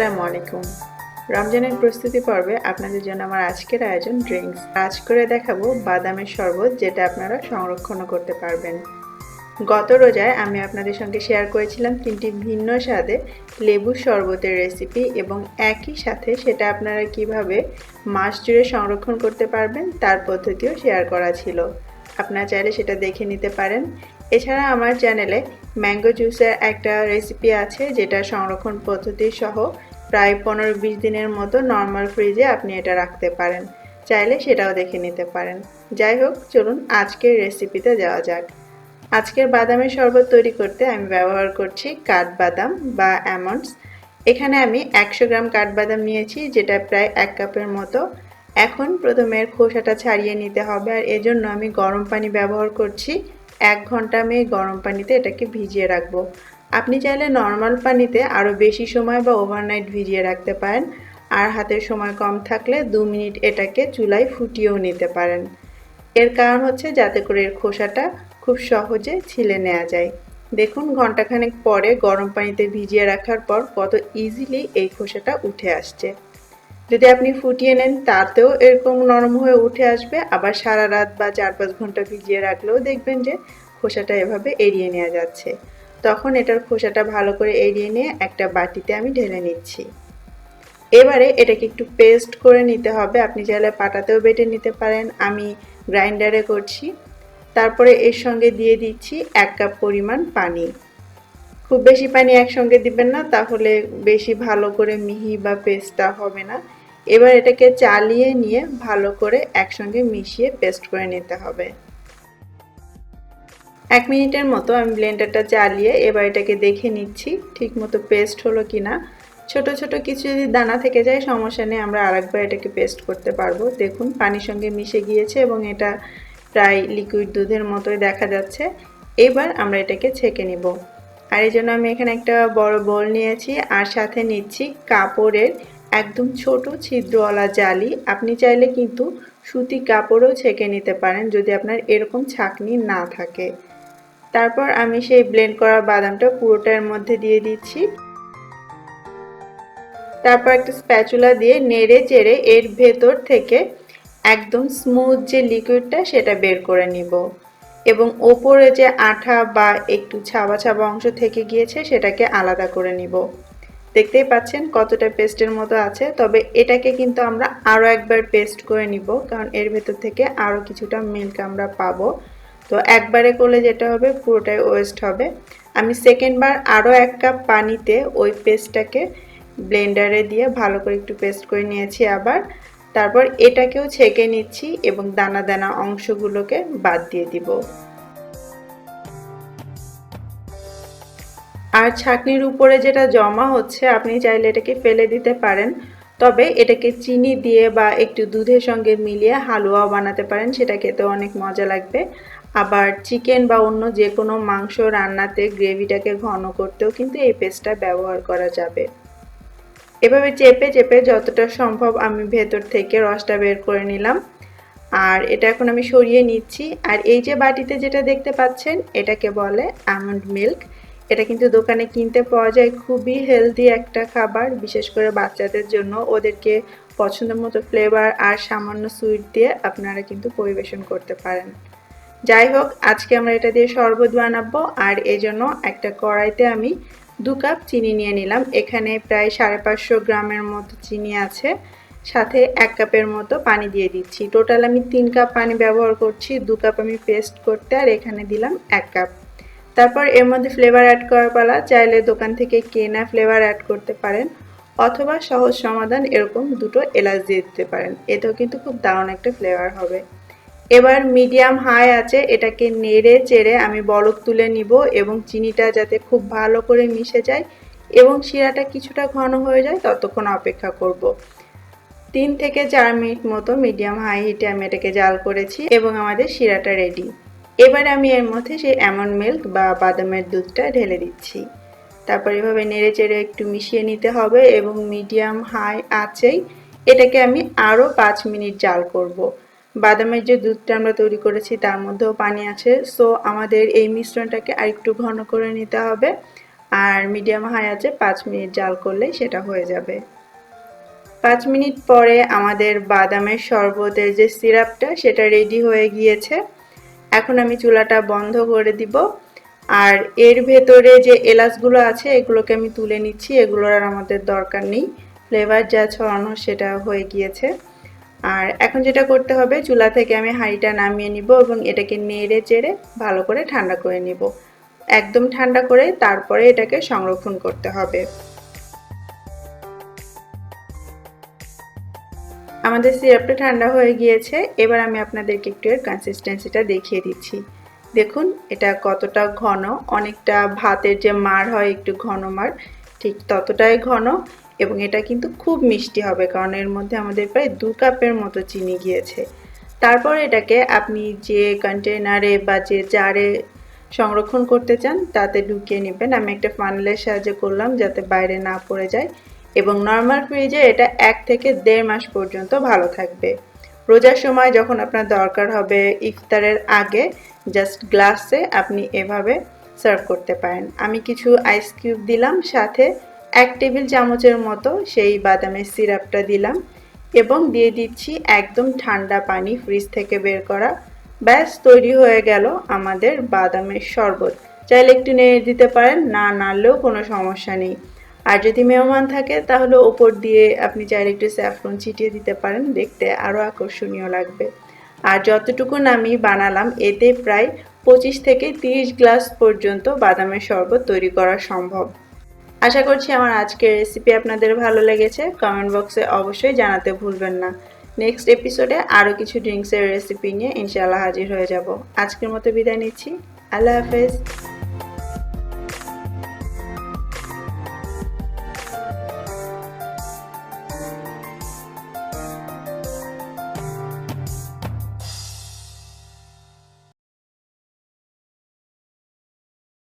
আসসালামু আলাইকুম। রমজানের প্রস্তুতি পর্বে আপনাদের জন্য আমার আজকের আয়োজন ড্রিঙ্কস। আজ করে দেখাবো বাদামের শরবত যেটা আপনারা সংরক্ষণ করতে পারবেন। গত রোজায় আমি আপনাদের সঙ্গে শেয়ার করেছিলাম তিনটি ভিন্ন স্বাদে লেবু শরবতের রেসিপি এবং একই সাথে সেটা আপনারা কীভাবে মাস জুড়ে সংরক্ষণ করতে পারবেন তার পদ্ধতিও শেয়ার করা ছিল। আপনারা চাইলে সেটা দেখে নিতে পারেন। এছাড়া আমার চ্যানেলে ম্যাঙ্গো জুসের একটা রেসিপি আছে যেটা সংরক্ষণ পদ্ধতি সহ প্রায় পনেরো বিশ দিনের মতো নর্মাল ফ্রিজে আপনি এটা রাখতে পারেন। চাইলে সেটাও দেখে নিতে পারেন। যাই হোক, চলুন আজকের রেসিপিতে যাওয়া যাক। আজকের বাদামের শরবত তৈরি করতে আমি ব্যবহার করছি কাঠবাদাম বা অ্যামন্ডস এখানে আমি একশো গ্রাম কাঠবাদাম নিয়েছি, যেটা প্রায় এক কাপের মতো। এখন প্রথমে খোসাটা ছাড়িয়ে নিতে হবে আর এজন্য আমি গরম পানি ব্যবহার করছি। এক ঘণ্টা আমি গরম পানিতে এটাকে ভিজিয়ে রাখব। আপনি চাইলে নর্মাল পানিতে আরও বেশি সময় বা ওভারনাইট ভিজিয়ে রাখতে পারেন। আর হাতের সময় কম থাকলে দু মিনিট এটাকে চুলায় ফুটিয়েও নিতে পারেন। এর কারণ হচ্ছে যাতে করে এর খোসাটা খুব সহজে ছিলে নেওয়া যায়। দেখুন ঘন্টাখানেক পরে গরম পানিতে ভিজিয়ে রাখার পর কত ইজিলি এই খোসাটা উঠে আসছে। যদি আপনি ফুটিয়ে নেন, তাতেও এরকম নরম হয়ে উঠে আসবে। আবার সারা রাত বা চার পাঁচ ঘণ্টা ভিজিয়ে রাখলেও দেখবেন যে খোসাটা এভাবে এড়িয়ে নেওয়া যাচ্ছে। তখন এটার খোসাটা ভালো করে এড়িয়ে নিয়ে একটা বাটিতে আমি ঢেলে নিচ্ছি। এবারে এটাকে একটু পেস্ট করে নিতে হবে। আপনি চাইলে পাটাতেও বেটে নিতে পারেন। আমি গ্রাইন্ডারে করছি। তারপরে এর সঙ্গে দিয়ে দিচ্ছি এক কাপ পরিমাণ পানি। খুব বেশি পানি একসঙ্গে দিবেন না, তাহলে বেশি ভালো করে মিহি বা পেস্টটা হবে না। এবার এটাকে চালিয়ে নিয়ে ভালো করে একসঙ্গে মিশিয়ে পেস্ট করে নিতে হবে। এক মিনিটের মতো আমি ব্লেন্ডারটা চালিয়ে এবার এটাকে দেখে নিচ্ছি ঠিক মতো পেস্ট হলো কি না ছোট, ছোটো কিছু যদি দানা থেকে যায়, সমস্যা নেই, আমরা আরেকবার এটাকে পেস্ট করতে পারব। দেখুন, পানির সঙ্গে মিশে গিয়েছে এবং এটা প্রায় লিকুইড দুধের মতোই দেখা যাচ্ছে। এবার আমরা এটাকে ছেঁকে নিব। আর এই জন্য আমি এখানে একটা বড় বল নিয়েছি আর সাথে নিচ্ছি কাপড়ের একদম ছোট ছিদ্রওয়ালা জালি। আপনি চাইলে কিন্তু সুতি কাপড়ও ছেঁকে নিতে পারেন যদি আপনার এরকম ছাকনি না থাকে। তারপর আমি সেই ব্লেন্ড করা বাদামটা পুরোটার মধ্যে দিয়ে দিচ্ছি। তারপর একটা স্প্যাচুলা দিয়ে নেড়ে চেড়ে এর ভেতর থেকে একদম স্মুথ যে লিকুইডটা সেটা বের করে নিব। এবং ওপরে যে আঠা বা একটু ছাবা ছাবা অংশ থেকে গিয়েছে সেটাকে আলাদা করে নিব। দেখতেই পাচ্ছেন কতটা পেস্টের মতো আছে, তবে এটাকে কিন্তু আমরা আরও একবার পেস্ট করে নিব, কারণ এর ভেতর থেকে আরও কিছুটা মিল্ক আমরা পাবো। তো একবারে করলে যেটা হবে, পুরোটাই ওয়েস্ট হবে। আমি সেকেন্ডবার আরও এক কাপ পানিতে ওই পেস্টটাকে ব্লেন্ডারে দিয়ে ভালো করে একটু পেস্ট করে নিয়েছি আবার। তারপর এটাকেও ছেঁকে নিচ্ছি এবং দানা দানা অংশগুলোকে বাদ দিয়ে দিব। আর ছাকনির উপরে যেটা জমা হচ্ছে, আপনি চাইলে এটাকে ফেলে দিতে পারেন। তবে এটাকে চিনি দিয়ে বা একটু দুধের সঙ্গে মিলিয়ে হালুয়াও বানাতে পারেন, সেটা খেতে অনেক মজা লাগবে। আবার চিকেন বা অন্য যে কোনো মাংস রান্নাতে গ্রেভিটাকে ঘন করতেও কিন্তু এই পেস্টটা ব্যবহার করা যাবে। এভাবে চেপে চেপে যতটা সম্ভব আমি ভেতর থেকে রসটা বের করে নিলাম। আর এটা এখন আমি সরিয়ে নিচ্ছি। আর এই যে বাটিতে যেটা দেখতে পাচ্ছেন, এটাকে বলে আমন্ড মিল্ক এটা কিন্তু দোকানে কিনতে পাওয়া যায়। খুবই হেলদি একটা খাবার। বিশেষ করে বাচ্চাদের জন্য। ওদেরকে পছন্দ মতো ফ্লেভার আর সামান্য সুইট দিয়ে আপনারা কিন্তু পরিবেশন করতে পারেন। যাই হোক, আজকে আমরা এটা দিয়ে শরবত বানাবো আর এই জন্য একটা কড়াইতে আমি দু কাপ চিনি নিয়ে নিলাম। এখানে প্রায় সাড়ে পাঁচশো গ্রামের মতো চিনি আছে। সাথে এক কাপের মতো পানি দিয়ে দিচ্ছি। টোটাল আমি তিন কাপ পানি ব্যবহার করছি। দু কাপ আমি পেস্ট করতে আর এখানে দিলাম এক কাপ। তারপর এর মধ্যে ফ্লেভার অ্যাড করার পালা, চাইলে দোকান থেকে কেনা ফ্লেভার অ্যাড করতে পারেন অথবা সহজ সমাধান এরকম দুটো এলাচ দিয়ে দিতে পারেন। এতেও কিন্তু খুব দারুণ একটা ফ্লেভার হবে। এবার মিডিয়াম হাই আছে, এটাকে নেড়ে চেড়ে আমি বরফ তুলে নিব এবং চিনিটা যাতে খুব ভালো করে মিশে যায় এবং শিরাটা কিছুটা ঘন হয়ে যায় ততক্ষণ অপেক্ষা করব। তিন থেকে চার মিনিট মতো মিডিয়াম হাই হিটে আমি এটাকে জাল করেছি এবং আমাদের শিরাটা রেডি এবার আমি এর মধ্যে সেই এমন মিল্ক বা বাদামের দুধটা ঢেলে দিচ্ছি তারপর এভাবে নেড়ে চেড়ে একটু মিশিয়ে নিতে হবে এবং মিডিয়াম হাই আছেই, এটাকে আমি আরও পাঁচ মিনিট জাল করব। বাদামের যে দুধটা আমরা তৈরি করেছি, তার মধ্যেও পানি আছে। সো আমাদের এই মিশ্রণটাকে আরেকটু ঘন করে নিতে হবে। আর মিডিয়াম হাই আছে, পাঁচ মিনিট জাল করলেই সেটা হয়ে যাবে। পাঁচ মিনিট পরে আমাদের বাদামের শরবতের যে সিরাপটা, সেটা রেডি হয়ে গিয়েছে। এখন আমি চুলাটা বন্ধ করে দিব। আর এর ভেতরে যে এলাচগুলো আছে, এগুলোকে আমি তুলে নিচ্ছি। এগুলোর আর আমাদের দরকার নেই। ফ্লেভার যা ছড়ানো, সেটা হয়ে গিয়েছে। আর এখন যেটা করতে হবে, চুলা থেকে আমি হাঁড়িটা নামিয়ে নিব এবং এটাকে নেড়ে চেড়ে ভালো করে ঠান্ডা করে নিব। একদম ঠান্ডা করে তারপরে এটাকে সংরক্ষণ করতে হবে। আমাদের সিরাপটা ঠান্ডা হয়ে গিয়েছে, এবার আমি আপনাদেরকে একটু এর কনসিস্টেন্সিটা দেখিয়ে দিচ্ছি। দেখুন, এটা কতটা ঘন, অনেকটা ভাতের যে মার হয় একটু ঘন মার ঠিক ততটাই ঘন। এবং এটা কিন্তু খুব মিষ্টি হবে, কারণ এর মধ্যে আমাদের প্রায় দু কাপের মতো চিনি গিয়েছে। তারপর এটাকে আপনি যে কন্টেনারে বা যে জারে সংরক্ষণ করতে চান, তাতে ঢুকিয়ে নেবেন। আমি একটা ফানেলের সাহায্যে করলাম যাতে বাইরে না পড়ে যায় এবং নর্মাল ফ্রিজে এটা এক থেকে দেড় মাস পর্যন্ত ভালো থাকবে। রোজার সময় যখন আপনার দরকার হবে ইফতারের আগে জাস্ট গ্লাসে আপনি এভাবে সার্ভ করতে পারেন। আমি কিছু আইস কিউব দিলাম, সাথে এক টেবিল চামচের মতো সেই বাদামের সিরাপটা দিলাম এবং দিয়ে দিচ্ছি একদম ঠান্ডা পানি ফ্রিজ থেকে বের করা। ব্যাস, তৈরি হয়ে গেল আমাদের বাদামের শরবত। চাইলে একটু নেড়ে দিতে পারেন, না নাড়লেও কোনো সমস্যা নেই। আর যদি মেহমান থাকে, তাহলে ওপর দিয়ে আপনি চাইলে একটু স্যাফরন ছিটিয়ে দিতে পারেন, দেখতে আরও আকর্ষণীয় লাগবে। আর যতটুকু আমি বানালাম, এতে প্রায় পঁচিশ থেকে তিরিশ গ্লাস পর্যন্ত বাদামের শরবত তৈরি করা সম্ভব। আশা করছি আমার আজকের রেসিপি আপনাদের ভালো লেগেছে। কমেন্ট বক্সে অবশ্যই জানাতে ভুলবেন না। নেক্সট এপিসোডে আরও কিছু ড্রিঙ্কসের রেসিপি নিয়ে ইনশাআল্লাহ হাজির হয়ে যাব। আজকের মতো বিদায় নিচ্ছি। আল্লাহ হাফেজ।